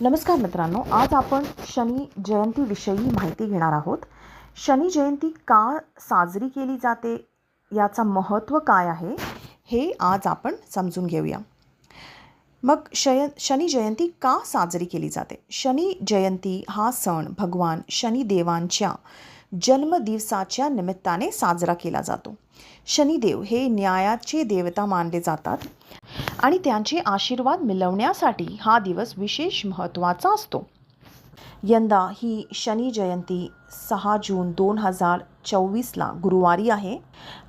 नमस्कार मित्रांनो आज आपण शनी जयंतीविषयी माहिती घेणार आहोत. शनी जयंती का साजरी केली जाते याचा महत्त्व काय आहे हे आज आपण समजून घेऊया. मग शय शनी जयंती का साजरी केली जाते? शनी जयंती हा सण भगवान शनिदेवांच्या जन्मदिवसाच्या निमित्ताने साजरा केला जातो. शनिदेव हे न्यायाचे देवता मानले जातात आणि त्यांचे आशीर्वाद मिळवण्यासाठी हा दिवस विशेष महत्त्वाचा असतो. यंदा ही शनी जयंती सहा जून दोन हजार चोवीसला गुरुवारी आहे.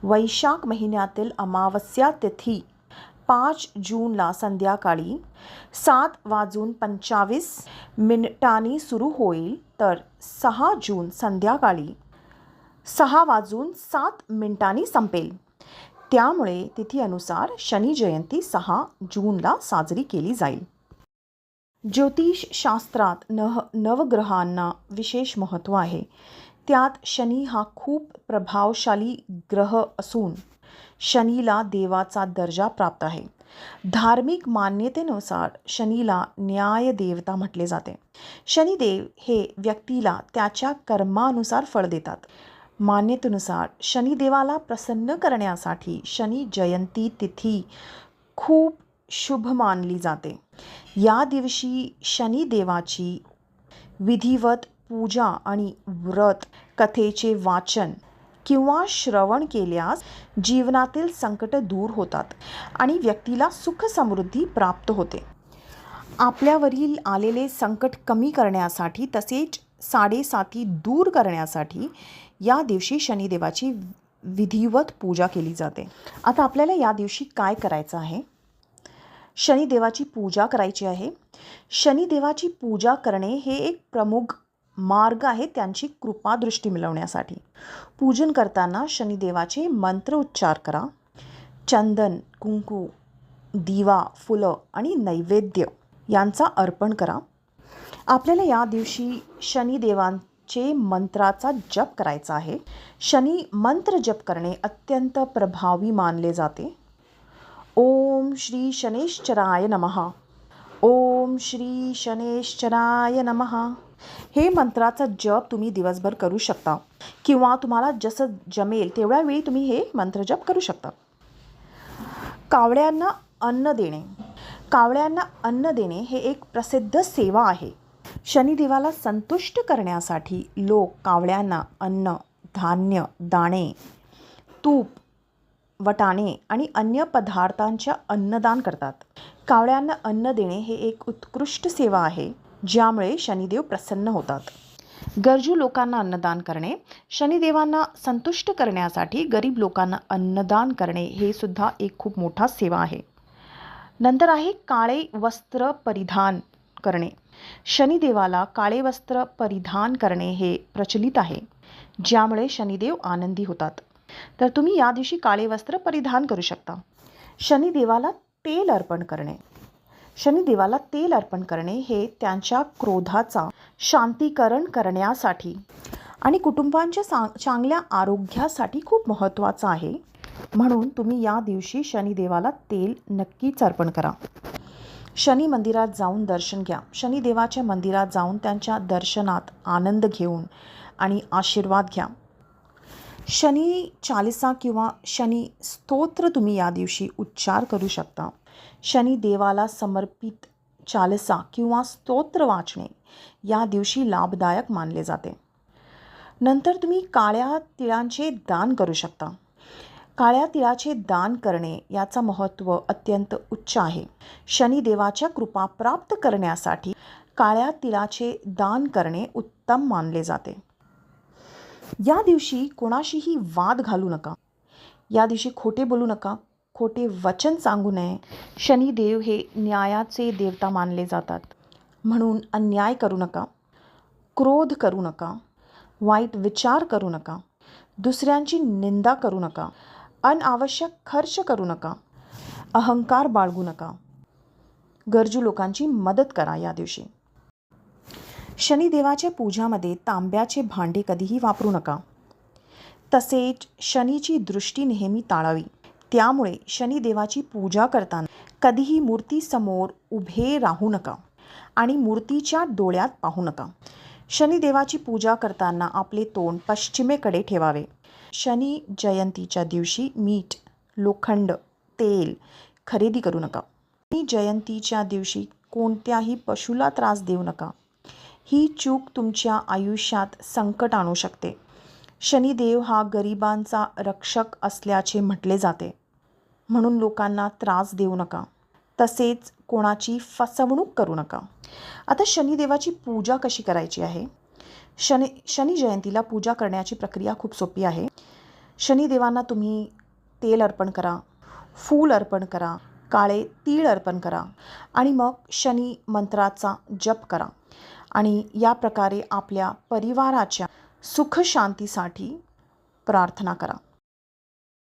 वैशाख महिन्यातील अमावस्या तिथी पाच जूनला संध्याकाळी सात वाजून पंचावीस मिनिटांनी सुरू होईल. तर सहा जून संध्याकाळी सहा वाजून सात मिनिटांनी संपेल. त्यामुळे तिथीनुसार शनी जयंती सहा जूनला साजरी केली जाईल. ज्योतिषशास्त्रात नह नवग्रहांना विशेष महत्त्व आहे. त्यात शनी हा खूप प्रभावशाली ग्रह असून शनीला देवाचा दर्जा प्राप्त आहे. धार्मिक मान्यतेनुसार शनीला न्याय देवता म्हटले जाते. शनिदेव हे व्यक्तीला त्याच्या कर्मानुसार फळ देतात. मान्यतेनुसार शनिदेवाला प्रसन्न करण्यासाठी शनी जयंती तिथी खूप शुभ मानली जाते. या दिवशी शनिदेवाची विधिवत पूजा आणि व्रत कथेचे वाचन किंवा श्रवण केल्यास जीवनातील संकट दूर होतात आणि व्यक्तीला सुख समृद्धी प्राप्त होते. आपल्यावरील आलेले संकट कमी करण्यासाठी तसेच साडेसाती दूर करण्यासाठी या दिवशी शनिदेवाची विधिवत पूजा केली जाते. आता आपल्याला या दिवशी काय करायचं आहे? शनिदेवाची पूजा करायची आहे. शनिदेवाची पूजा करणे हे एक प्रमुख मार्ग आहे त्यांची कृपादृष्टी मिळवण्यासाठी. पूजन करताना शनिदेवाचे मंत्र उच्चार करा. चंदन कुंकू दिवा फुलं आणि नैवेद्य यांचा अर्पण करा. आपल्याला या दिवशी शनिदेवांचे मंत्राचा जप करायचा आहे. शनी मंत्र जप करणे अत्यंत प्रभावी मानले जाते. ओम श्री शनेश्चराय नमः. ओम श्री शनेश्चराय नमः. हे मंत्राचा जप तुम्ही दिवसभर करू शकता. किंवा तुम्हाला जसं जमेल तेवढ्या वेळी तुम्ही हे मंत्र जप करू शकता. कावळ्यांना अन्न देणे. कावळ्यांना अन्न देणे हे एक प्रसिद्ध सेवा आहे. शनिदेवाला संतुष्ट करण्यासाठी लोक कावळ्यांना अन्न धान्य दाणे तूप वटाणे आणि अन्य पदार्थांच्या अन्नदान करतात. कावळ्यांना अन्न देणे हे एक उत्कृष्ट सेवा आहे ज्यामुळे शनिदेव प्रसन्न होतात. गरजू लोकांना अन्नदान करणे शनिदेवांना संतुष्ट करण्यासाठी गरीब लोकांना अन्नदान करणे हे सुद्धा एक खूप मोठा सेवा आहे. नंतर आहे काळे वस्त्र परिधान करणे. शनिदेवाला काळे वस्त्र परिधान करणे हे प्रचलित आहे ज्यामुळे शनिदेव आनंदी होतात. तर तुम्ही या दिवशी काळे वस्त्र परिधान करू शकता. शनिदेवाला तेल अर्पण करणे. शनिदेवाला तेल अर्पण करणे हे त्यांच्या क्रोधाचा शांतीकरण करण्यासाठी आणि कुटुंबांच्या चा चांगल्या आरोग्यासाठी खूप महत्त्वाचं आहे. म्हणून तुम्ही या दिवशी शनिदेवाला तेल नक्कीच अर्पण करा. शनी मंदिरात जाऊन दर्शन घ्या. शनिदेवाच्या मंदिरात जाऊन त्यांच्या दर्शनात आनंद घेऊन आणि आशीर्वाद घ्या. शनी चालिसा किंवा शनी स्तोत्र तुम्ही या दिवशी उच्चार करू शकता. शनी देवाला समर्पित चालिसा किंवा स्तोत्र वाचणे या दिवशी लाभदायक मानले जाते. नंतर तुम्ही काळ्या तिळांचे दान करू शकता. काळ्या तिळाचे दान करणे याचं महत्त्व अत्यंत उच्च आहे. शनिदेवाच्या कृपा प्राप्त करण्यासाठी काळ्या तिळाचे दान करणे उत्तम मानले जाते. या दिवशी कोणाशीही वाद घालू नका. या दिवशी खोटे बोलू नका. खोटे वचन सांगू नये. शनिदेव हे न्यायाचे देवता मानले जातात. म्हणून अन्याय करू नका. क्रोध करू नका. वाईट विचार करू नका. दुसऱ्यांची निंदा करू नका. अनावश्यक खर्च करू नका. अहंकार बाळगू नका. गरजू लोकांची मदत करा या दिवशी. शनिदेवाच्या पूजामध्ये तांब्याचे भांडे कधीही वापरू नका. तसेच शनीची दृष्टी नेहमी टाळावी. त्यामुळे शनिदेवाची पूजा करताना कधीही मूर्तीसमोर उभे राहू नका आणि मूर्तीच्या डोळ्यात पाहू नका. शनिदेवाची पूजा करताना आपले तोंड पश्चिमेकडे ठेवावे. शनी जयंतीच्या दिवशी मीठ लोखंड तेल खरेदी करू नका. शनी जयंतीच्या दिवशी कोणत्याही पशुला त्रास देऊ नका. ही चूक तुमच्या आयुष्यात संकट आणू शकते. शनिदेव हा गरिबांचा रक्षक असल्याचे म्हटले जाते. म्हणून लोकांना त्रास देऊ नका. तसेच कोणाची फसवणूक करू नका. आता शनिदेवाची पूजा कशी करायची आहे? शनी शनी जयंतीला पूजा करण्याची प्रक्रिया खूप सोपी आहे. शनिदेवांना तुम्ही तेल अर्पण करा फूल अर्पण करा काळे तीळ अर्पण करा आणि मग शनी मंत्राचा जप करा. आणि या प्रकारे आपल्या परिवाराच्या सुखशांतीसाठी प्रार्थना करा.